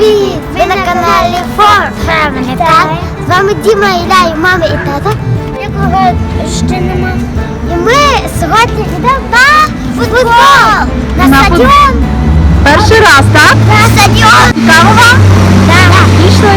Привіт! Ви на каналі For Family, так? З вами Діма, Ілля і мама і тата, якого ще нема. І ми сьогодні йдемо на футбол! На, На стадіон! Перший раз, так? На стадіон! Цікаво вам? Так. Пішли.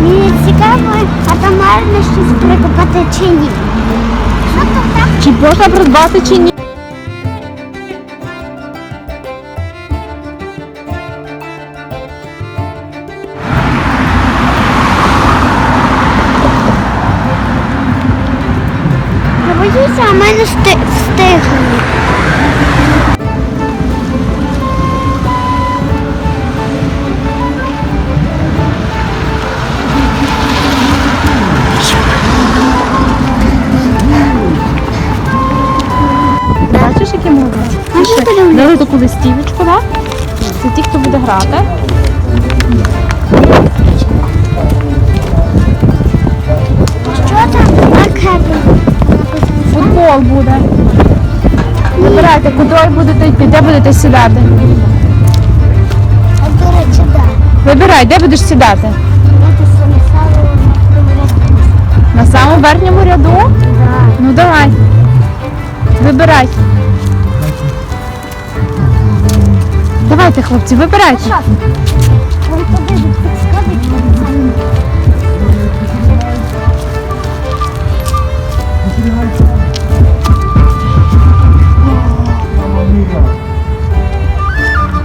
Мені цікаво, а там можна щось прикопати чи ні. Що там так? Чи можна придбати чи ні? Листівочку, так? Це ті, хто буде грати. Що там? Футбол буде. Вибирайте, куди будете йти, де будете сідати. Вибирай, де будеш сідати? На самому верхньому ряду? Ну давай. Вибирай. Давайте, хлопці, вибирайте.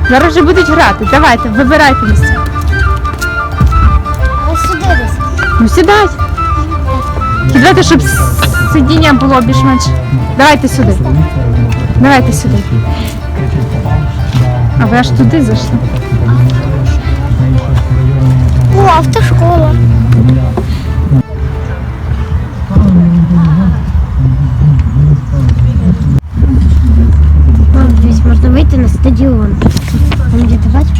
Зараз вже будуть грати. Давайте, вибирайте місце. Ну сідай. Давайте, щоб сидіння було більш-менш. Давайте сюди. Давайте сюди. А ви аж туди зайшли. О, автошкола. Вон, дивись, можна вийти на стадіон. Там де ти бачиш?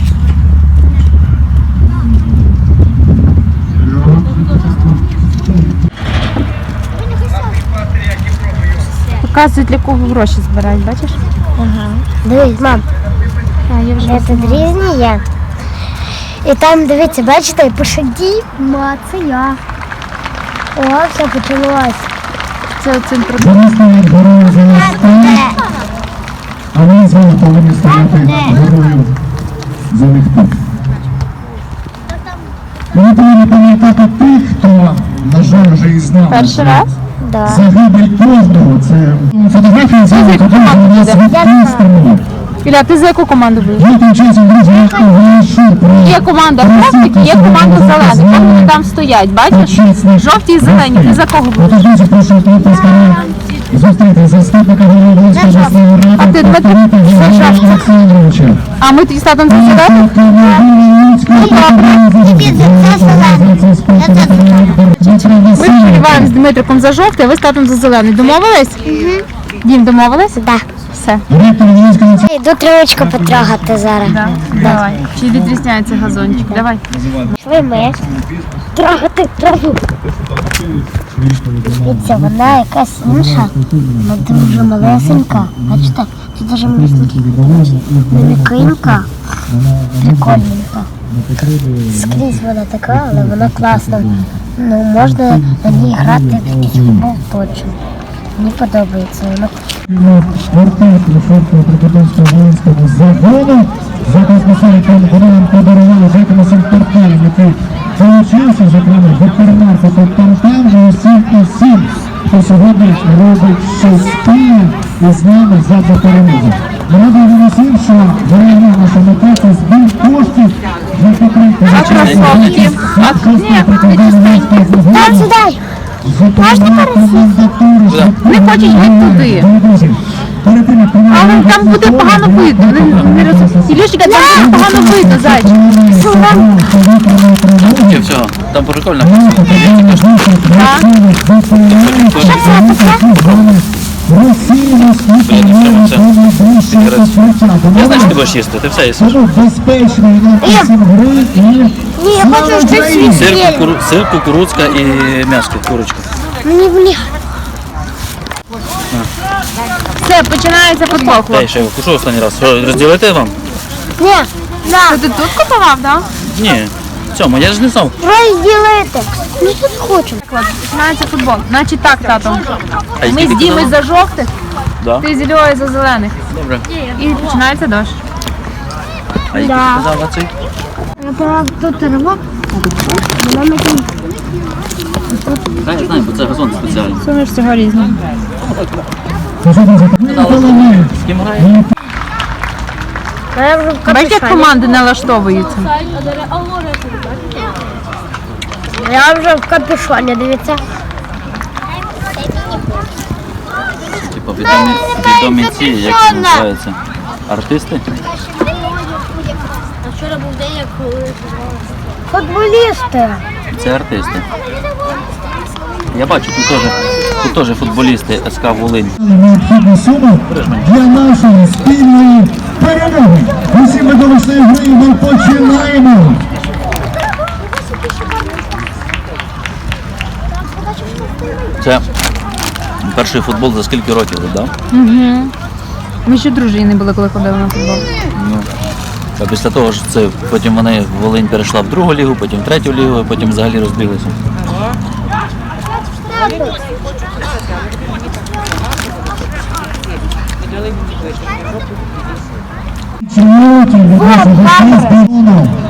Показують, для кого гроші збирають, бачиш? Дивись, мам, А, я вже це тут різні є. І там, дивіться, бачите, пише Діма, це я. О, все почалось. це цим продуктом. За а ми з вами повинні стояти горою за них тут. Ми повинні пам'ятати тих, хто, на жаль, вже із нами. Перший раз? Да. Загибель кожного. Це фотографії з вами яку команду нас відпустимо. Ілля, ти за яку команду будеш? Є команда хлопчики, є команда зелена. Там вони там стоять, бачиш? Жовті і зелені. Ти за кого будеш? Зустріти заступника голови А ти за Олександровича. А ми тоді з татом засідати? Ми вболіваємо з Дмитриком за жовтий, а ви з татом за зелений. Домовились? Дім, домовились? Да. Все. Йду травичку потрогати зараз. Давай. Чи відрізняється газончик? Давай. Пішли ми трогати траву. Дивіться, вона якась інша, вона дуже малесенька. Бачите, тут дуже м'якенька, прикольненька. Скрізь вона така, але вона класна. Ну, можна на ній грати в футбол точно. Мені подобається. Вона Спортив Шовського прикордонського воїнського загону. Заклад насильникам героям подарували жителям спортивів, який залучився, зокрема, до перенарфику Пантанжу і всім і всім, хто сьогодні робить щось спільне із нами задля перемоги. Нагадую всім, що головна наша мета це збір коштів для підтримки А кросовки? А ні, Там сюди! Вони хочуть геть туди. Але там буде погано видно. Вони не розуміють. Ілюшка, там буде погано видно, зайчик. Ні, все, там прикольно. Я знаю, що ти будеш їсти, ти все. Безпечний написів гри і Ні, я хочу щось Сир, кукуру... Сир, кукурудзка і м'яско, курочка. Мені влі. Все, починається футбол, Дай ще його кушу останній раз. Що, розділити вам? Ні, Це ти тут купував, так? Ні. Цьому, я ж не знав. Розділити. Ну тут хочемо. Починається футбол. Значить так, тато. А Ми з Дімою казали? за жовтих, Да? ти з Ільою за зелених. Добре. І починається дощ. А який ти казав цей? Тут знаю, бо це газон спеціальний. Ж різні. З ким грає? Бачите, як команди налаштовуються. Я вже в капюшоні, дивіться. Типу відомі, відомі ці, як це називається? Артисти? Футболісти. Це артисти. Я бачу, тут теж, тут теж футболісти СК Волинь. необхідну суму для нашої спільної перемоги. Усі ми до весної гри ми починаємо. Це перший футбол за скільки років додав? Ми ще дружини були, коли ходили на футбол. Ну, а після того ж це потім вони Волинь перейшла в другу лігу, потім в третю лігу, а потім взагалі розбіглися. Чоловіків від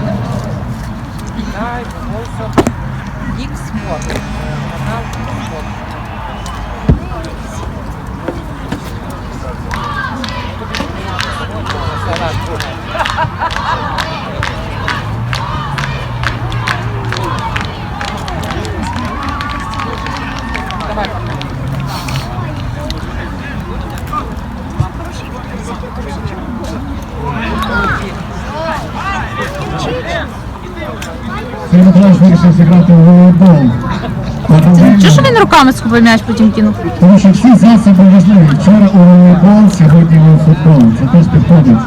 Сергій Миколаївич вирішив зіграти у волейбол. Чого ж він руками схопив м'яч, потім кинув? Тому що всі засоби важливі. Вчора у волейбол, сьогодні у футбол. Це теж підходить.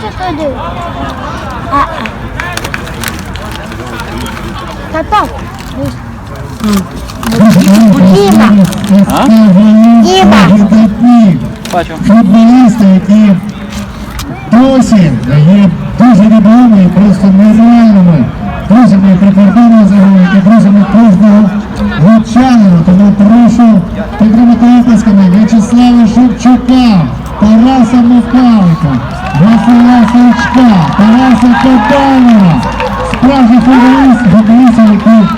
Ще. Тато. Діма. Діма. Футболісти, які досі є дуже відомі, просто нереальними. Друзями прикордонного загону і друзями кожного гучанина. Тому прошу підтримати оплесками В'ячеслава Шевчука, Тараса Михайлика, Василя Сачка, Тараса Кабанова, справжніх футболістів, які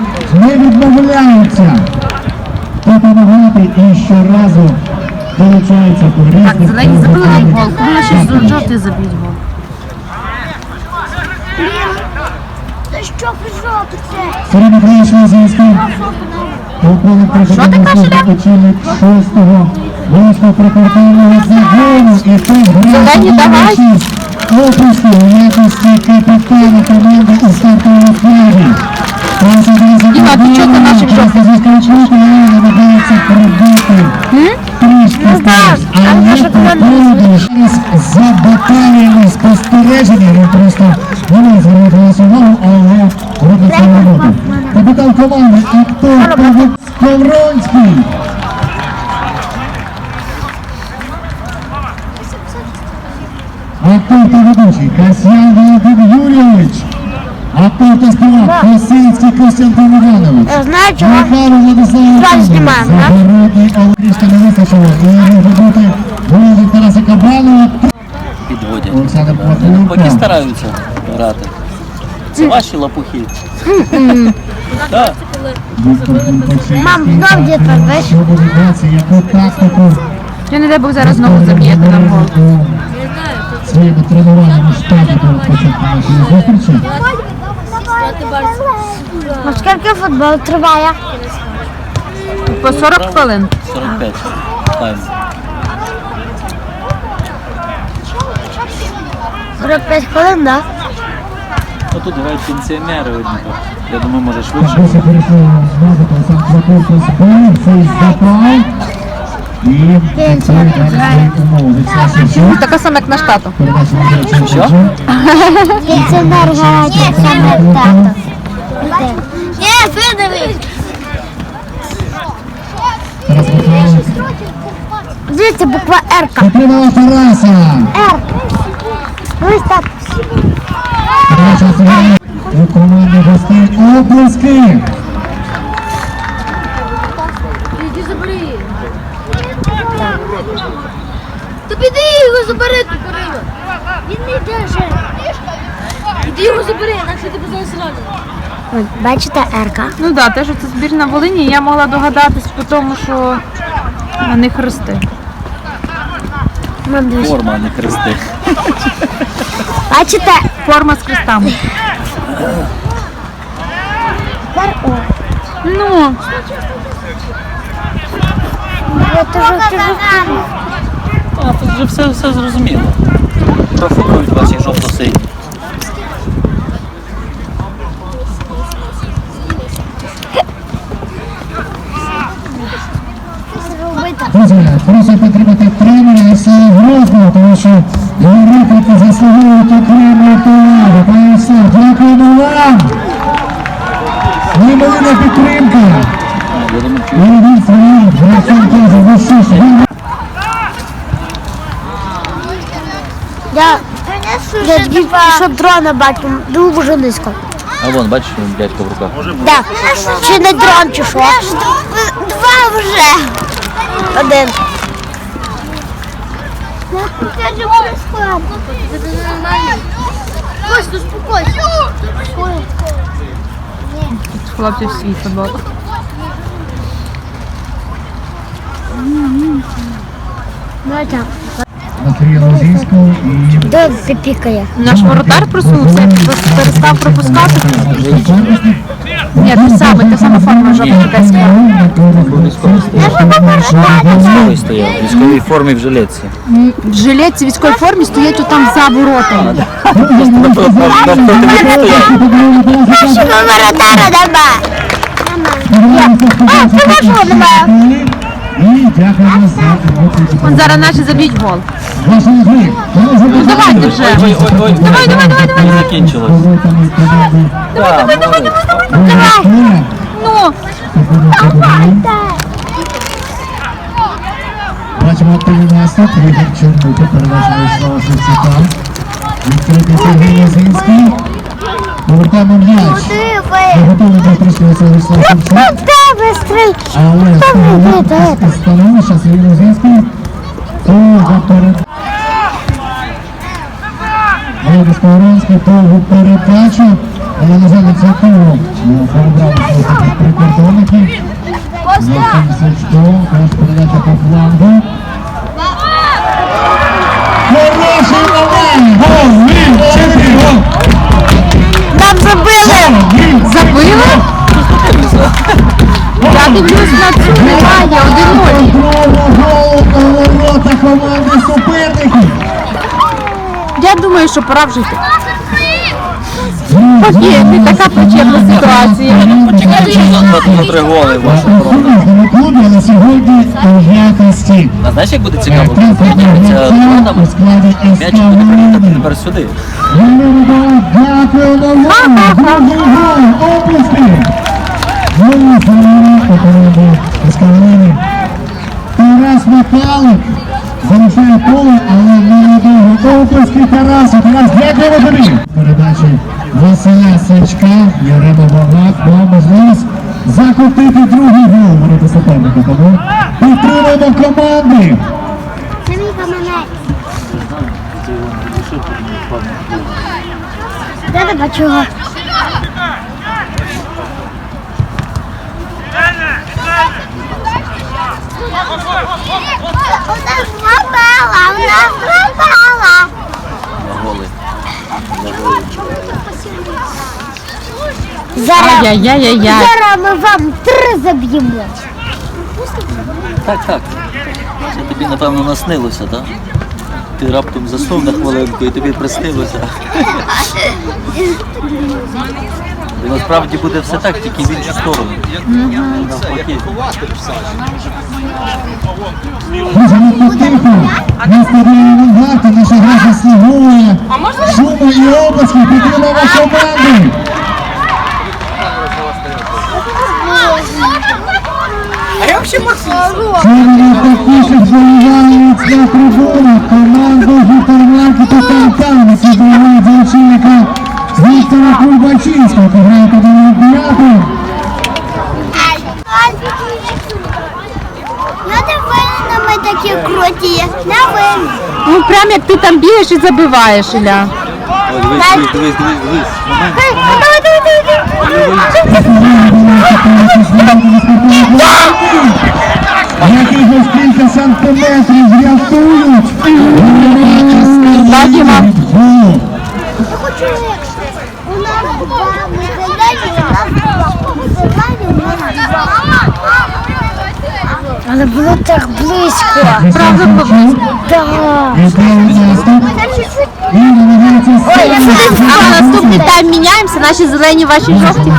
не відмовляються допомагати і щоразу Так, зелені забили нам гол. Коли ще жовтий заб'ють гол. Та що жовтиться? Сергій Миколаївич Лозинський, полковник прикордонної служби очільник 6-го Волинського прикордонного загону і той Зелені, давай. опуску у якості капітана команди у стартовому складі. Діма, ти чого ти наших жовтих? Військовичника намагається пробити трішки вперед, але попереду зараз за баталіями спостереження, він просто звернути на свою увагу, але робить свою роботу. Капітан команди Актор Павло Ковронський. Актор та ведучий Касьян Володимир Юрійович. Актор та співак Косинський Костянтин Іванович. Я знаю, чого. Михайло Владислав Зараз знімаємо, да? Загородній Олексій не вистачило. І Тараса Кабанова. Підводять. Олександр Поки стараються грати. Це ваші лапухи. Так. Мам, знов яку тактику Я не дай Бог зараз знову заб'єте нам гол. до початку нашої зустрічі. А скільки футбол триває? По 40 хвилин. 45. Тайм. 45 хвилин, так? Ну тут грають пенсіонери одні. Я думаю, може швидше. Така сама, як наш тато. На Що? Пенсіонер як тато. Ні, Михайлович. Дивіться, буква Р. Підтримала Тараса. Р. Ось так. У команди гостей оплески. Іди забери. Та піди його забери тут, Кирило. Він не йде. Іди його забери, інакше тебе зараз ранять. Бачите Р-ка? Ну так, да, те, що це збірна Волині, я могла догадатись по тому, що них хрести. Мам, дивись. Форма, а не хрести. Бачите? Форма з хрестами. Тепер О. Ну, Я теж кажу. А тут вже все, все зрозуміло. Профукують вас і жовто-сині. Зробити. Друзі, прошу підтримати тренера і всієї Грозного, тому що Європейки заслуговують окремої поваги. Пане все, дякуємо вам. Неймовірна підтримка. Я думаю, Уявіть своїм гравцям теж, ну що ж, ви Я, я тільки що дрона бачу, дуже низько. А вон, бачиш, він дядько в руках. Да. Чи не дрон, чи що? Два вже. Один. Костя, успокойся. хлопців свій футбол. Батя, Матвія Лозінського і де піпікає? Наш воротар просунувся, просто перестав пропускати. Ні, те саме, те саме форма жовто-небеська. Військовий стояв, в військовій формі в жилетці. В жилетці військовій формі стоять отам за воротами. Нашого воротара нема. А, це нашого немає. Дякуємо за роботу. Вон зараз наші заб'ють гол. Ну давайте вже. Ой, ой, ой, давай, давай, давай, давай. Не закінчилось. Воротами команди. Так, молодець. Воротаря. Ну, Бачимо активний наступ. Ігор Чорнука передача Вячеслава Шевчука. Відкритий Сергій Лозинський. Повертаємо м'яч. Не готовий до присутності Вячеслав Шевчук. Але становище становище Сергій Лозинський. Довго перед... Володя Сковоронський довгу передачу. Але, на жаль, перебрали свої прикордонники. Максим Сачко, теж передача по флангу. Хороший момент! Гол! Він! Чемпіон! Нам забили. забили? Я дивлюсь на цю, немає, один 0 Знову гол у команди суперників! Думаю, що пора вже йти. Окей, не така плачевна ситуація. Почекайте, що за на три голи в вашому клубі, але сьогодні у якості. А знаєш, як буде цікаво? У складі м'яч буде Волині. тепер сюди. Дякуємо вам! Оплески! Тарас Михайлик залишає поле, але ненадовго. Оплески Тарасу. Тарас, дякуємо тобі! Передачі Василя Сачка, Ярема Багат мав можливість закрутити другий гол ворота суперника. Тому підтримуємо команди! Де ти бачу його? У нас пропала, у нас пропала. На голи. Зараз, Ай-яй-яй-яй. зараз ми вам три заб'ємо. Так, так. Це тобі, напевно, наснилося, так? Ти раптом заснув на хвилинку і тобі приснилося. І насправді буде все так, тільки в іншу сторону. Навпаки. Друзі, ми потихо на стадіоні Авангард, наша гра заслуговує шуму і обласки, підтримуємо команди. А я таких вболівальниць на трибунах команду гіпермаркету Кантан, які болівають за очільника Віктора Кульбачинського, який грає під Олімпіаду. Ну не винна ми такі круті. Не. Ну прям як ти там бігаєш і забиваєш, Ілля. Ой, дивись, дивись, легше. У нас два медалі, у нас два медалі, у нас два. Але було так близько. Правда, поблизько. Так. Ой, я. А наступний тайм міняємося, наші зелені, ваші жовті.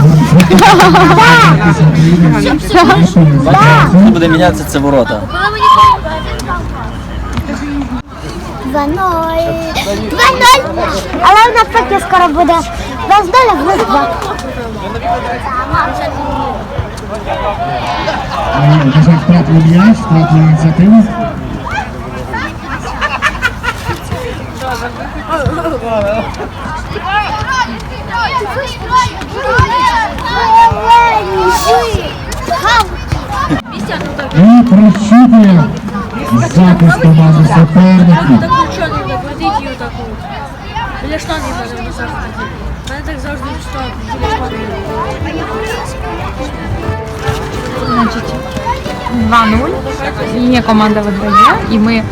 Хто буде мінятися, це ворота. 2-0. 2-0. Але навпаки скоро буде. 2-0, а в нас 2. Вже втратили м'яч, втратили ініціативу. І прощупує захист команди суперників. Так нічого не викладіть її таку. Біля штани можемо завжди. Мене так завжди штани. Значить, 2-0. Її команда виграє, і ми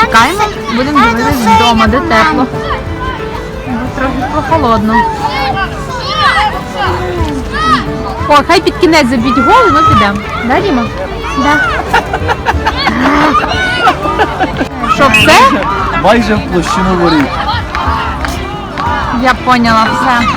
чекаємо, будемо дивитися вдома, де тепло. Бо трохи прохолодно. О, хай під кінець заб'ють гол, і ми підемо. Да, Діма? Да. Що, все? Майже в площину воріт. Я поняла, все.